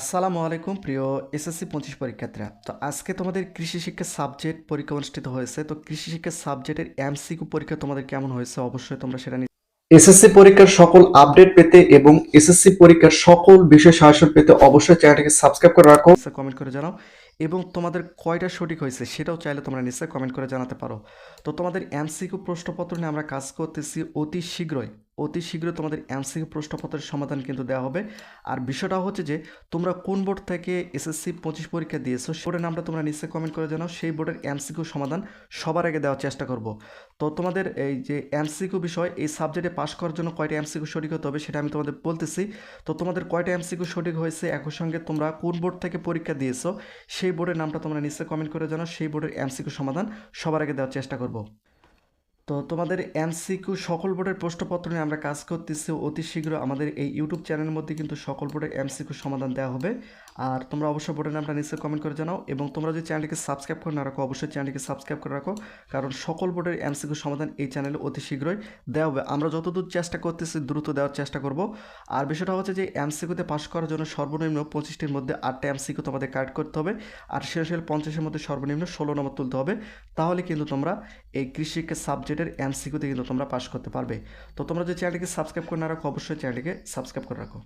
আসসালামু আলাইকুম, প্রিয় এসএসসি পঁচিশ পরীক্ষার্থীরা। তো আজকে তোমাদের কৃষি শিক্ষা সাবজেক্ট পরীক্ষা অনুষ্ঠিত হয়েছে। তো কৃষি শিক্ষা সাবজেক্টের এমসিকিউ পরীক্ষা তোমাদের কেমন হয়েছে? অবশ্যই তোমরা সেটা নিয়ে এসএসসি পরীক্ষার সকল আপডেট পেতে এবং এসএসসি পরীক্ষার সকল বিষয় সাহায্য পেতে অবশ্যই চ্যানেলটিকে সাবস্ক্রাইব করে রাখো। কমেন্ট করে জানাও। এবং তোমাদের কয়টা সঠিক হয়েছে সেটাও চাইলে তোমরা নিশ্চয়ই কমেন্ট করে জানাতে পারো। তো তোমাদের এমসিকিউ প্রশ্নপত্র নিয়ে আমরা কাজ করতেছি অতি শীঘ্রই। অতি শীঘ্র তোমাদের এমসিকিউ প্রশ্নপত্রের সমাধান কিন্তু দেওয়া হবে। আর বিষয়টা হচ্ছে যে, তোমরা কোন বোর্ড থেকে এসএসসি পঁচিশ পরীক্ষা দিয়েছ বোর্ডের নামটা তোমরা নিশ্চয়ই কমেন্ট করে জানাও। সেই বোর্ডের এমসিকিউ সমাধান সবার আগে দেওয়ার চেষ্টা করব। তো তোমাদের এই যে এমসিকিউ বিষয়, এই সাবজেক্টে পাশ করার জন্য কয়টা এমসিকিউ সঠিক হতে হবে সেটা আমি তোমাদের বলতেছি। তো তোমাদের কয়টা এমসিকিউ সঠিক হয়েছে, একই সঙ্গে তোমরা কোন বোর্ড থেকে পরীক্ষা দিয়েছ, সেই বোর্ডের নামটা তোমরা নিশ্চয়ই কমেন্ট করে জানাও। সেই বোর্ডের এমসিকিউ সমাধান সবার আগে দেওয়ার চেষ্টা করব। তো তোমাদের এমসিকিউ সকল বোর্ডের প্রশ্নপত্র নিয়ে আমরা কাজ করতেছি। অতি শীঘ্র আমাদের এই ইউটিউব চ্যানেলের মধ্যে কিন্তু সকল বোর্ডের এমসিকিউ সমাধান দেওয়া হবে। আর তোমরা অবশ্যই বোর্ডের নামটা নিশ্চয়ই কমেন্ট করে জানাও এবং তোমরা যদি চ্যানেলটিকে সাবস্ক্রাইব করে না রাখো, অবশ্যই চ্যানেলটিকে সাবস্ক্রাইব করে রাখো। কারণ সকল বোর্ডের এমসিকিউ সমাধান এই চ্যানেলে অতি শীঘ্রই দেওয়া হবে। আমরা যতদূর চেষ্টা করতেছি, দ্রুত দেওয়ার চেষ্টা করব। আর বিষয়টা হচ্ছে যে এমসিকিউতে পাস করার জন্য সর্বনিম্ন পঁচিশটির মধ্যে আটটা এমসিকিউ তোমাদের কাট করতে হবে। আর শেষের পঞ্চাশের মধ্যে সর্বনিম্ন ষোলো নম্বর তুলতে হবে। তাহলে কিন্তু তোমরা এই কৃষিকে সাবজেক্টের এমসিকিউতে কিন্তু তোমরা পাস করতে পারবে। তো তোমরা যে চ্যানেলটিকে সাবস্ক্রাইব করে না রাখো, অবশ্যই চ্যানেলটিকে সাবস্ক্রাইব করে রাখো।